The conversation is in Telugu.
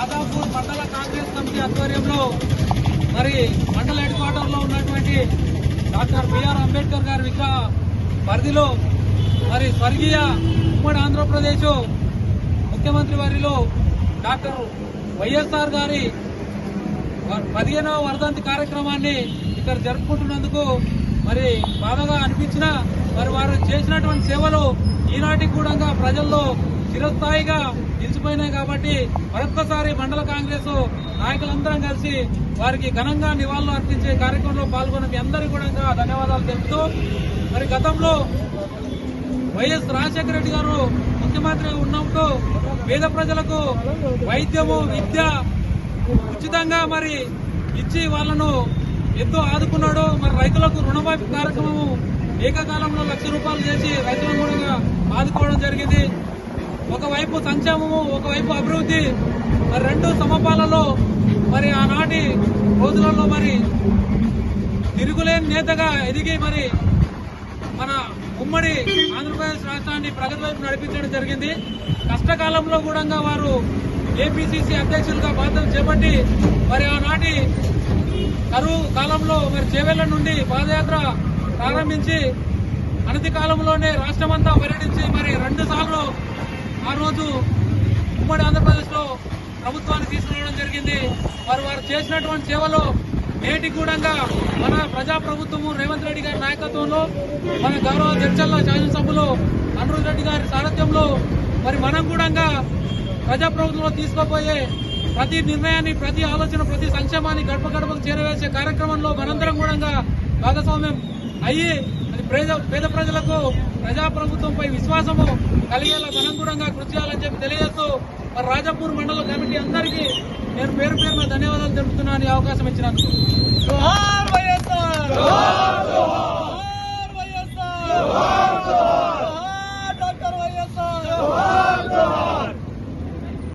రాధాపూర్ మండల కాంగ్రెస్ కమిటీ ఆధ్వర్యంలో మరి మండల హెడ్ క్వార్టర్లో ఉన్నటువంటి డాక్టర్ బిఆర్ అంబేద్కర్ గారి విగ్రహ పరిధిలో మరి స్వర్గీయ ఉమ్మడి ఆంధ్రప్రదేశ్ ముఖ్యమంత్రి వారిలో డాక్టర్ వైఎస్ఆర్ గారి పదిహేనవ వర్ధంతి కార్యక్రమాన్ని ఇక్కడ జరుపుకుంటున్నందుకు మరి బాధగా అనిపించిన మరి వారు చేసినటువంటి సేవలు ఈనాటికి కూడా ప్రజల్లో చిరస్థాయిగా నిలిచిపోయినాయి కాబట్టి మరొక్కసారి మండల కాంగ్రెస్ నాయకులందరం కలిసి వారికి ఘనంగా నివాళులు అర్పించే కార్యక్రమంలో పాల్గొన్న మీ అందరికీ కూడా ధన్యవాదాలు తెలుపుతూ మరి గతంలో వైఎస్ రాజశేఖర రెడ్డి గారు ముఖ్యమంత్రి ఉన్నప్పుడు పేద ప్రజలకు వైద్యము విద్య ఉచితంగా మరి ఇచ్చి వాళ్ళను ఎంతో ఆదుకున్నాడు మరి రైతులకు రుణమాఫీ కార్యక్రమం ఏకకాలంలో లక్ష రూపాయలు చేసి రైతులను కూడా ఆదుకోవడం జరిగింది. ఒకవైపు సంక్షేమము ఒకవైపు అభివృద్ధి మరి రెండు సమపాలలో మరి ఆనాటి రోజులలో మరి తిరుగులేని నేతగా ఎదిగి మరి మన ఉమ్మడి ఆంధ్రప్రదేశ్ రాష్ట్రాన్ని ప్రగతి వైపు నడిపించడం జరిగింది. కష్టకాలంలో కూడా వారు ఏపీసీసీ అధ్యక్షులుగా బాధ్యతలు చేపట్టి మరి ఆనాటి కరువు కాలంలో మరి చేవెళ్ళ నుండి పాదయాత్ర ప్రారంభించి అనతి కాలంలోనే రాష్ట్రమంతా పర్యటించి మరి రెండు సార్లు ఆ రోజు ఉమ్మడి ఆంధ్రప్రదేశ్లో ప్రభుత్వాన్ని తీసుకురావడం జరిగింది. మరి వారు చేసినటువంటి సేవలు నేటి కూడంగా మన ప్రజాప్రభుత్వము రేవంత్ రెడ్డి గారి నాయకత్వంలో మన గౌరవ జడ్చల్ల శాసనసభలో అనురుద్ రెడ్డి గారి సారథ్యంలో మరి మనం కూడా ప్రజా ప్రభుత్వంలో తీసుకోబోయే ప్రతి నిర్ణయాన్ని ప్రతి ఆలోచన ప్రతి సంక్షేమాన్ని గడప గడపకు చేరవేసే కార్యక్రమంలో మనందరం కూడా భాగస్వామ్యం అయ్యి అది పేద పేద ప్రజలకు ప్రజా ప్రభుత్వంపై విశ్వాసము కలిగేలా మనం కూడా కృషి చేయాలని చెప్పి తెలియజేస్తూ మరి రాజాపూర్ మండల కమిటీ అందరికీ నేను పేరు పేరున ధన్యవాదాలు తెలుపుతున్నాను ఈ అవకాశం ఇచ్చినందుకు.